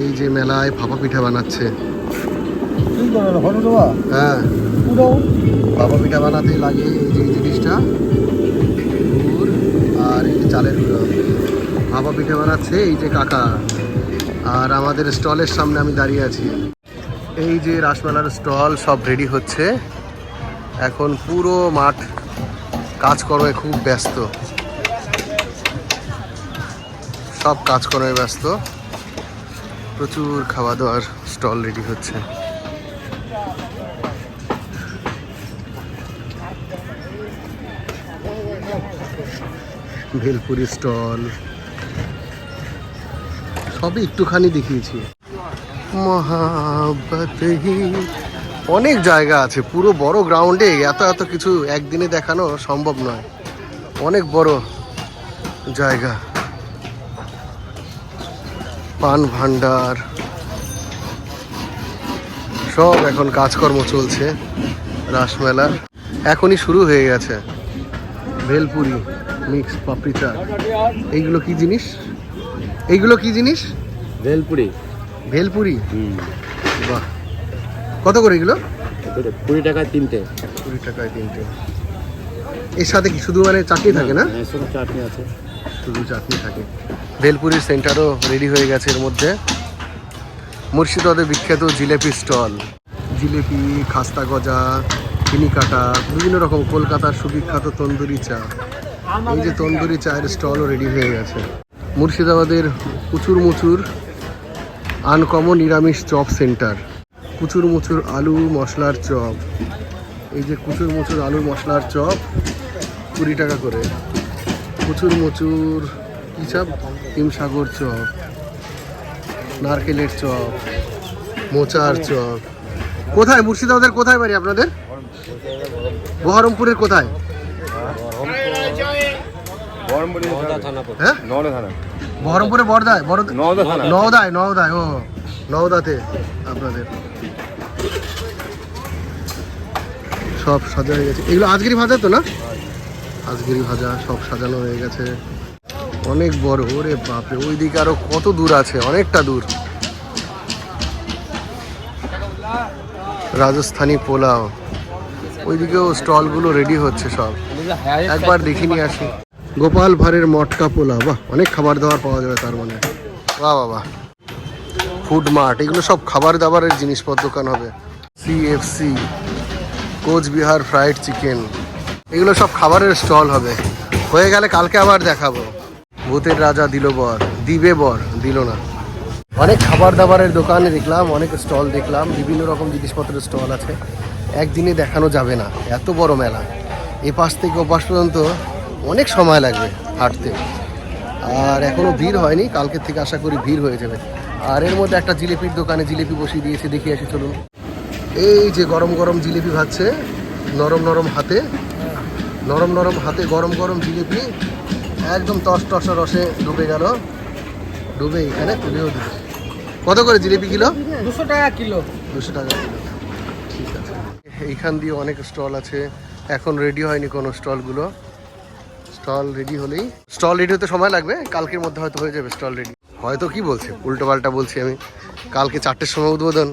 এই যে মেলায় ভাপা পিঠা বানাচ্ছে। হ্যাঁ। ভাপা পিঠা বানাতে লাগে এই যে জিনিসটা। আর এই যে চালের গুঁড়ো। ভাপা পিঠা বানাচ্ছে এই যে কাকা। আর আমাদের স্টলের সামনে আমি দাঁড়িয়ে আছি। এই যে রাসমেলার স্টল সব রেডি হচ্ছে। এখন পুরো মাঠ কাজকর্মে খুব ব্যস্ত। সব কাজকর্মে ব্যস্ত। প্রচুর খাওয়া দাওয়ার স্টল রেডি হচ্ছে। ভেলপুরি স্টল। সবই একটুখানি দেখিয়েছি। মহাব্বত। অনেক জায়গা আছে, পুরো বড় গ্রাউন্ডে এত এত কিছু একদিনে দেখানো সম্ভব নয়। অনেক বড় জায়গা। পান ভান্ডার সব এখন কাজকর্ম চলছে রাসমেলার। এখনই শুরু হয়ে গেছে। ভেলপুরি মিক্স পাপড়ি চাট এইগুলো কি জিনিস? এইগুলো কি জিনিস? ভেলপুরি। ভেলপুরি? হুম। বাহ। কত করে এগুলো? কুড়ি টাকায় তিনটে। কুড়ি টাকায় তিনটে। এর সাথে কি শুধু মানে চাটনি থাকে না? শুধু চাটনি আছে। শুধু চাটনি থাকে। ভেলপুরির সেন্টারও রেডি হয়ে গেছে এর মধ্যে। মুর্শিদাবাদের বিখ্যাত জিলেপি স্টল। জিলেপি খাস্তা গজা চিনি কাটা বিভিন্ন রকম কলকাতার সুবিখ্যাত তন্দুরি চা। এই যে তন্দুরি চায়ের স্টলও রেডি হয়ে গেছে। মুর্শিদাবাদের কুচুর মুচুর আনকমন নিরামিষ চপ সেন্টার। কুচুর মুচুর আলু মশলার চপ। এই যে কুচুর মুচুর আলু মশলার চপ কুড়ি টাকা করে। প্রচুর মচুর, কী চাপ হিমসাগর চপ, নারকেলের চপ, মোচার চপ। কোথায় মুর্শিদাবাদের কোথায় বাড়ি আপনাদের? বহরমপুরের কোথায়? হ্যাঁ? বহরমপুরে থানা নওদায় নওদায়, ও, নওদাতে আপনাদের। সব সাজা হয়ে গেছে। এগুলো আজগিরি ভাজা তো না? আজগিরি ভাজা সব সাজানো হয়ে গেছে। অনেক বড়, ওরে বাপরে ওই দিকে আরও কত দূর আছে, অনেকটা দূর। রাজস্থানি পোলাও। ওইদিকেও স্টলগুলো রেডি হচ্ছে সব। একবার দেখে নিয়ে আসি। গোপাল ভাঁড়ের মটকা পোলা বাহ, অনেক খাবার দাবার পাওয়া যাবে তার মানে। বাহ বাহ ফুড মার্ট এগুলো সব খাবার দাবারের জিনিসপত্র দোকান হবে। সিএফসি কোচবিহার ফ্রাইড চিকেন এগুলো সব খাবারের স্টল হবে। হয়ে গেলে কালকে আবার দেখাবো। ভূতের রাজা দিল বর। দিবে বর, দিল না। অনেক খাবার দাবারের দোকানে দেখলাম, অনেক স্টল দেখলাম, বিভিন্ন রকম জিনিসপত্রের স্টল আছে। একদিনে দেখানো যাবে না, এত বড় মেলা। এ পাশ থেকে ও পাশ পর্যন্ত অনেক সময় লাগবে হাঁটতে। আর এখনও ভিড় হয়নি, কালকের থেকে আশা করি ভিড় হয়ে যাবে। আর এর মধ্যে একটা জিলিপির দোকানে জিলিপি বসিয়ে দিয়েছে, দেখি আসি চলুন। এই যে গরম গরম জিলিপি ভাজছে, নরম নরম হাতে। নরম নরম হাতে গরম গরম জিলিপি একদম টস টস রসে ডুবে গেল। ডুবে এখানে তুলেও দিচ্ছে কত করে জিলিপি কিলো? দুশো টাকা কিলো। দুশো টাকা কিলো। ঠিক আছে। এইখান দিয়ে অনেক স্টল আছে। এখন রেডি হয়নি কোনো স্টলগুলো। স্টল রেডি হলেই স্টল রেডি হতে সময় লাগবে। কালকের মধ্যে হয়তো হয়ে যাবে স্টল রেডি হয়তো কি বলছে? উল্টো পাল্টা বলছি আমি। কালকে চারটের সময় উদ্বোধন।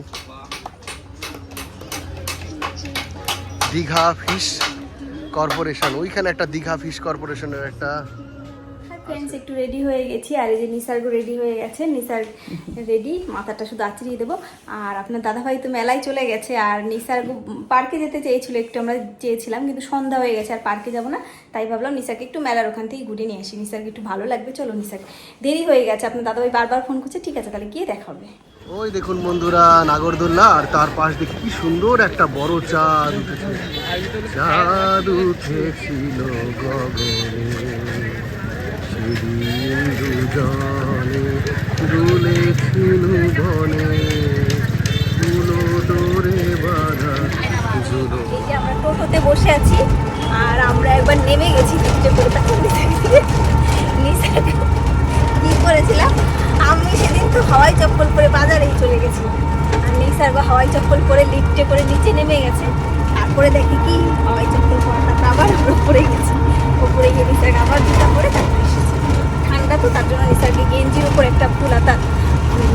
দীঘা ফিশ কর্পোরেশন ওইখানে একটা দীঘা ফিশ কর্পোরেশনের একটা ফ্রেন্ডস একটু রেডি হয়ে গেছি। আর এই যে নিসার্গ রেডি হয়ে গেছে, নিসার রেডি মাথাটা শুধু আঁচড়িয়ে দেবো। আর আপনার দাদাভাই তো মেলায় চলে গেছে, আর নিসার্গ পার্কে যেতে চেয়েছিল, একটু আমরা চেয়েছিলাম, কিন্তু সন্ধ্যা হয়ে গেছে, আর পার্কে যাব না। তাই ভাবলাম নিসারকে একটু মেলার ওখান থেকেই ঘুরে নিয়ে আসি। নিসারকে একটু ভালো লাগবে, চলো নিসার। দেরি হয়ে গেছে, আপনার দাদাভাই বারবার ফোন করছে, ঠিক আছে, তাহলে গিয়ে দেখা হবে। ওই দেখুন বন্ধুরা নাগরদোল্লা আর তার পাশ দিয়ে কি সুন্দর একটা বড় চাঁদ উঠেছে। চাঁদ উঠেছিল গগনে, সেদিন দুজনে দুলেছিল বনে ফুলো ডোরে বাঁধা জুলো বসে আছি, আর আমরা একবার নেমে গেছি তারপর নিচে করেছিলাম? আমি সেদিন তো হাওয়াই চপ্পল পরে বাজারেই চলে গেছি। আর নিসার বা হাওয়াই চপ্পল পরে লিফটে করে নিচে নেমে গেছে। তারপরে দেখি কি, হাওয়াই চপ্পল পরা তারপর আবার উপরে গেছি। উপরে গিয়ে নিসারকে আবার জুতা পরে তারপরে এসেছি। ঠান্ডা তো, তার জন্য নিসারকে গেঞ্জির উপর একটা ফুল হাতা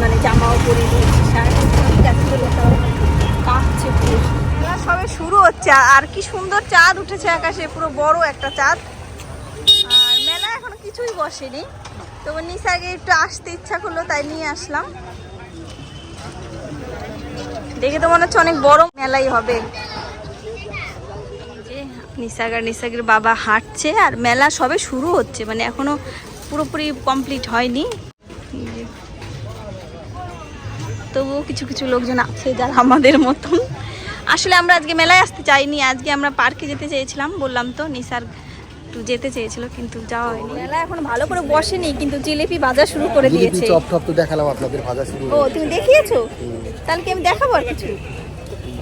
মানে জামাও পরে সাড়ে পাঁচটা যাচ্ছিল লোকটাও কাঁপছে পুরো। সবে শুরু হচ্ছে, আর কি সুন্দর চাঁদ উঠেছে আকাশে, পুরো বড় একটা চাঁদ। কিছুই বসেনি। তো তবু আগে একটু আসতে ইচ্ছা করল, তাই নিয়ে আসলাম। দেখে তো মনে হচ্ছে অনেক বড় মেলাই হবে। নিসাগার নিসাগের বাবা হাঁটছে, আর মেলা সবে শুরু হচ্ছে মানে এখনও পুরোপুরি কমপ্লিট হয়নি। তবুও কিছু কিছু লোকজন আছে যারা আমাদের মতন। আসলে আমরা আজকে মেলায় আসতে চাইনি, আজকে আমরা পার্কে যেতে চেয়েছিলাম, বললাম তো নিসার একটু যেতে চেয়েছিল কিন্তু যাওয়া হয়নি। মেলা এখন ভালো করে বসেনি কিন্তু জিলিপি বাজার শুরু করে দিয়েছে। চপ টপ তো দেখালাম আপনাদের ভাজা শুরু ও তুমি দেখিয়েছো? তাহলে কি আমি দেখাবো আর কিছু?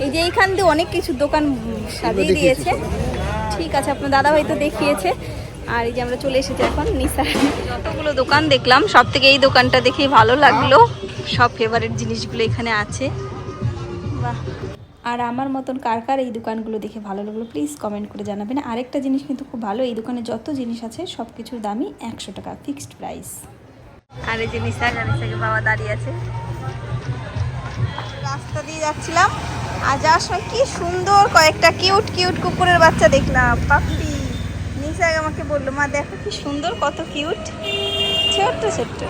এই যে এইখান দিয়ে অনেক কিছু দোকান সাজিয়ে দিয়েছে। ঠিক আছে আপনার দাদা ভাই তো দেখিয়েছে। আর এই যে আমরা চলে এসেছি এখন নিসার যতগুলো দোকান দেখলাম সব থেকে এই দোকানটা দেখেই ভালো লাগল। সব ফেভারিট জিনিসগুলো এখানে আছে। বাহ। আর আমার মতন কার কার এই দোকানগুলো দেখে ভালো লাগল প্লিজ কমেন্ট করে জানাবেন। আরেকটা জিনিস কিন্তু খুব ভালো এই দোকানে যত জিনিস আছে সব কিছুর দামই একশো টাকা ফিক্সড প্রাইস আর এই যে নিসা নিসাকে বাবা দাঁড়িয়ে আছে। রাস্তা দিয়ে যাচ্ছিলাম আর যাওয়ার সময় কি সুন্দর কয়েকটা কিউট কিউট কুকুরের বাচ্চা দেখলাম। পাপ্পি নিসা আমাকে বলল মা দেখো কি সুন্দর কত কিউট ছোট্ট ছোট্ট।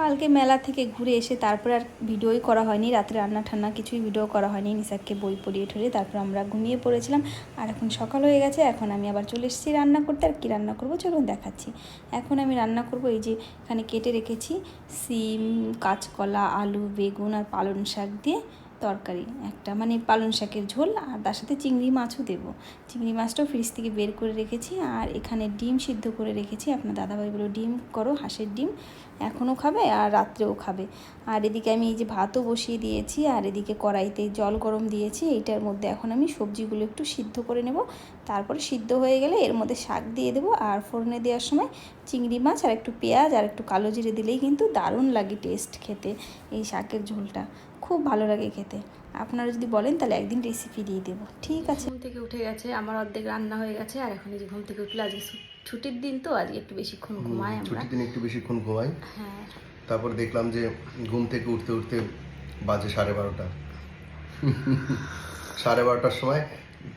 কালকে মেলা থেকে ঘুরে এসে তারপর আর ভিডিওই করা হয়নি। রাত্রে রান্না ঠান্না কিছুই ভিডিও করা হয়নি। নিসাককে বই পড়িয়ে ঠরিয়ে তারপর আমরা ঘুমিয়ে পড়েছিলাম। আর এখন সকাল হয়ে গেছে। এখন আমি আবার চলে এসেছি রান্না করতে। আর কি রান্না করব? চলুন দেখাচ্ছি। এখন আমি রান্না করব এই যে এখানে কেটে রেখেছি। সিম, কাঁচকলা, আলু, বেগুন আর পালন শাক দিয়ে। তরকারি, একটা মানে পালং শাকের ঝোল আর তার সাথে চিংড়ি মাছও দেবো। চিংড়ি মাছটাও ফ্রিজ থেকে বের করে রেখেছি আর এখানে ডিম সিদ্ধ করে রেখেছি। আপনার দাদাভাইগুলো ডিম করো, হাঁসের ডিম এখনও খাবে আর রাত্রেও খাবে। আর এদিকে আমি এই যে ভাতও বসিয়ে দিয়েছি আর এদিকে কড়াইতে জল গরম দিয়েছি। এইটার মধ্যে এখন আমি সবজিগুলো একটু সিদ্ধ করে নেব। তারপরে সিদ্ধ হয়ে গেলে এর মধ্যে শাক দিয়ে দেবো আর ফোড়নে দেওয়ার সময় চিংড়ি মাছ আর একটু পেঁয়াজ আর একটু কালো জিরে দিলেই কিন্তু দারুণ লাগে টেস্ট খেতে, এই শাকের ঝোলটা। খুব ভালো লাগে খেতে। আপনারা যদি বলেন তাহলে একদিন রেসিপি দিয়ে দেবো। ঠিক আছে। ঘুম থেকে উঠে গেছে আমার অর্ধেক রান্না হয়ে গেছে আর এখন এই যে ঘুম থেকে উঠলে আজকে ছুটির দিন তো আজকে একটু বেশিক্ষণ ঘুমাই আমরা। ছুটির দিন একটু বেশিক্ষণ ঘুমাই। হ্যাঁ। তারপর দেখলাম যে ঘুম থেকে উঠতে উঠতে বাজে সাড়ে বারোটা। সাড়ে বারোটার সময়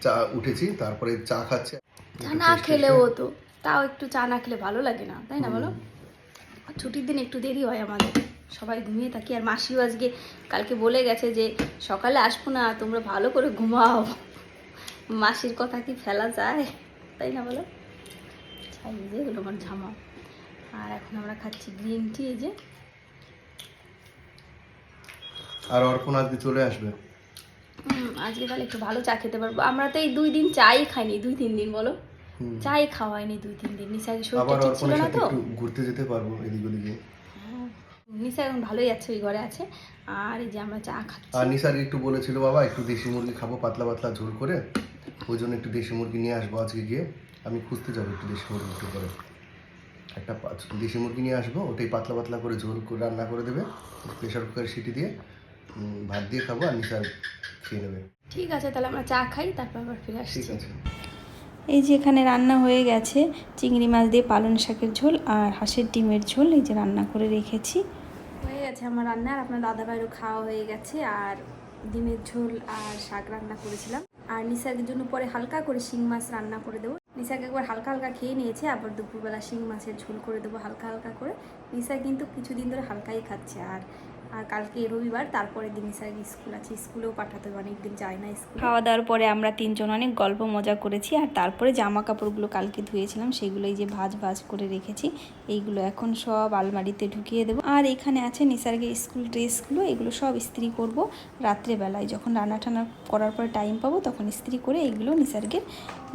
চা উঠেছি তারপরে চা খাচ্ছে। চা না খেলেও তো তাও একটু চা না খেলে ভালো লাগে না তাই না বলো? ছুটির দিন একটু দেরি হয় আমাদের। সবাই ঘুমিয়ে থাকি। আর মাসিও আজকে কালকে বলে গেছে যে সকালে আসব না তোমরা ভালো করে ঘুমাও। মাসির কথা কি ফেলা যায়? তাই না বলো? ছাই যে এগুলো আমার ঝামা। আর এখন আমরা খাচ্ছি গ্রিন টি এই যে। আর অর্পণ আজকে চলে আসবে। আজকে তাহলে একটু ভালো চা খেতে পারব। আমরা তো এই দুই দিন চাই খাইনি দুই তিন দিন বলো। চাই খাওয়াইনি দুই তিন দিন। নিশাকে শরীরটা ঠিক ছিল না তো? ঘুরতে যেতে পারব এদিক ওদিকে। নিশা এখন ভালোই আছে ওই ঘরে আছে। আর এই যে আমরা চা খাচ্ছি। আর নিসার একটু বলেছিল বাবা একটু দেশি মুরগি খাব পাতলা পাতলা ঝোল করে। ওই জন্য একটু দেশি মুরগি নিয়ে আসব আজকে গিয়ে। আমি খুঁজতে যাব একটু দেশি মুরগি একটু করে। একটা দেশি মুরগি নিয়ে আসব ওটাই পাতলা পাতলা করে ঝোল করে রান্না করে দেবে। প্রেশার কুকার সিটি দিয়ে ভাত দিয়ে খাব আর নিসার খেয়ে নেবে। ঠিক আছে তাহলে আমরা চা খাই তারপর আবার ফিরে আসছি। ঠিক আছে। এই যে এখানে রান্না হয়ে গেছে চিংড়ি মাছ দিয়ে পালং শাকের ঝোল আর হাঁসের ডিমের ঝোল এই যে রান্না করে রেখেছি। গেছে আমার রান্না, আর আপনার দাদা ভাইয়েরও খাওয়া হয়ে গেছে, আর ডিমের ঝোল আর শাক রান্না করেছিলাম। আর নিসাকের জন্য পরে হালকা করে শিং মাছ রান্না করে দেবো। নিসাকে একবার হালকা হালকা খেয়ে নিয়েছে, আবার দুপুরবেলা শিং মাছের ঝোল করে দেবো হালকা হালকা করে। নিসা কিন্তু কিছুদিন ধরে হালকাই খাচ্ছে, আর আর কালকে রবিবার তারপরে দিন নিসার স্কুল আছে। স্কুলেও পাঠাতে হবে, অনেকদিন যায় না স্কুল। খাওয়া দাওয়ার পরে আমরা তিনজন অনেক গল্প, মজা করেছি। আর তারপরে জামা কাপড়গুলো কালকে ধুয়েছিলাম, সেগুলো এই যে ভাজ ভাজ করে রেখেছি, এইগুলো এখন সব আলমারিতে ঢুকিয়ে দেবো। আর এখানে আছে নিসার্গের স্কুল ড্রেসগুলো, এগুলো সব ইস্ত্রি করব রাত্রেবেলায়। যখন রান্না টান্না করার পর টাইম পাবো, তখন ইস্ত্রি করে এইগুলো নিসার্গের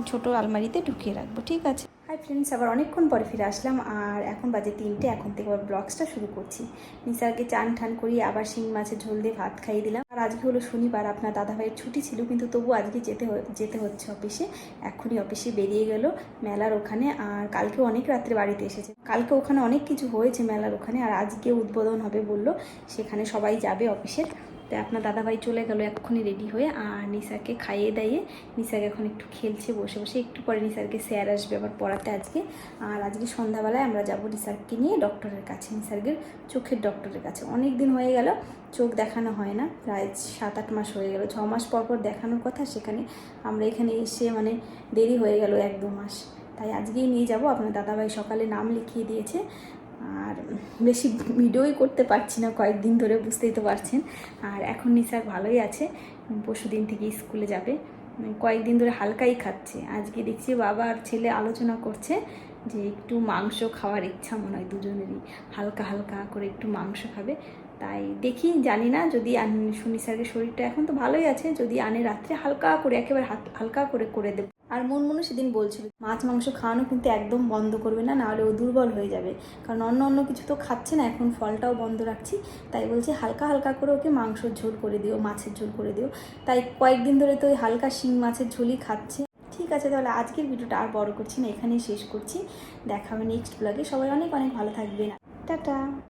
ছোট আলমারিতে ঢুকিয়ে রাখব, ঠিক আছে? হাই ফ্রেন্ডস আবার অনেকক্ষণ পরে ফিরে আসলাম আর এখন বাজে তিনটে, এখন থেকে আবার ব্লগসটা শুরু করছি। নিসারকে চান ঠান করিয়ে আবার শিং মাছের ঝোল দিয়ে ভাত খাইয়ে দিলাম। আর আজকে হলো শনিবার, আপনার দাদাভাইয়ের ছুটি ছিল, কিন্তু তবু আজকে যেতে যেতে হচ্ছে অফিসে। এখনই অফিসে বেরিয়ে গেল মেলার ওখানে আর কালকে অনেক রাত্রে বাড়িতে এসেছে। কালকে ওখানে অনেক কিছু হয়েছে মেলার ওখানে আর আজকে উদ্বোধন হবে বলল, সেখানে সবাই যাবে অফিসের। তাই আপনার দাদাভাই চলে গেল, এক্ষুনি রেডি হয়ে আর নিসাকে খাইয়ে দাইয়ে নিসাকে এখন একটু খেলছে, বসে বসে একটু পরে নিসারকে স্যার আসবে আবার পড়াতে আজকে। আর আজকে সন্ধ্যাবেলায় আমরা যাব নিসারকে নিয়ে ডক্টরের কাছে, নিসার্গের চোখের ডক্টরের কাছে। অনেক দিন হয়ে গেল, চোখ দেখানো হয় না, প্রায় সাত আট মাস হয়ে গেল। ছ মাস পর পর দেখানোর কথা সেখানে আমরা এখানে এসে মানে দেরি হয়ে গেল এক দু মাস। তাই আজকেই নিয়ে যাব। আপনার দাদাভাই সকালে নাম লিখিয়ে দিয়েছে। আর বেশি ভিডিওই করতে পারছি না, কয়েকদিন ধরে বুঝতেই তো পারছেন। আর এখন নিসার ভালোই আছে, পরশু দিন থেকে স্কুলে যাবে। কয়েকদিন ধরে হালকাই খাচ্ছে। আজকে দেখছি বাবা আর ছেলে আলোচনা করছে যে একটু মাংস খাওয়ার ইচ্ছা মনে হয় দুজনেরই। হালকা হালকা করে একটু মাংস খাবে। তাই দেখি, জানি না, যদি শুনি স্যারের শরীরটা এখন তো ভালোই আছে, যদি আনে রাত্রে হালকা করে, একেবারে হালকা করে করে দেবো। আর মন মনে সেদিন বলছিল, মাছ, মাংস খাওয়ানো কিন্তু একদম বন্ধ করবে না, নাহলে ও দুর্বল হয়ে যাবে। কারণ অন্য অন্য কিছু তো খাচ্ছে না, এখন ফলটাও বন্ধ রাখছি। তাই বলছে, হালকা হালকা করে ওকে মাংসর ঝোল করে দিও, মাছের ঝোল করে দিও। তাই কয়েকদিন ধরে তো ওই হালকা শিং মাছের ঝোলই খাচ্ছে। ঠিক আছে, তাহলে আজকের ভিডিওটা আর বড় করছি না, এখানেই শেষ করছি। দেখা হবে নেক্সট ব্লগে সবাই অনেক অনেক ভালো থাকবেন। টাটা।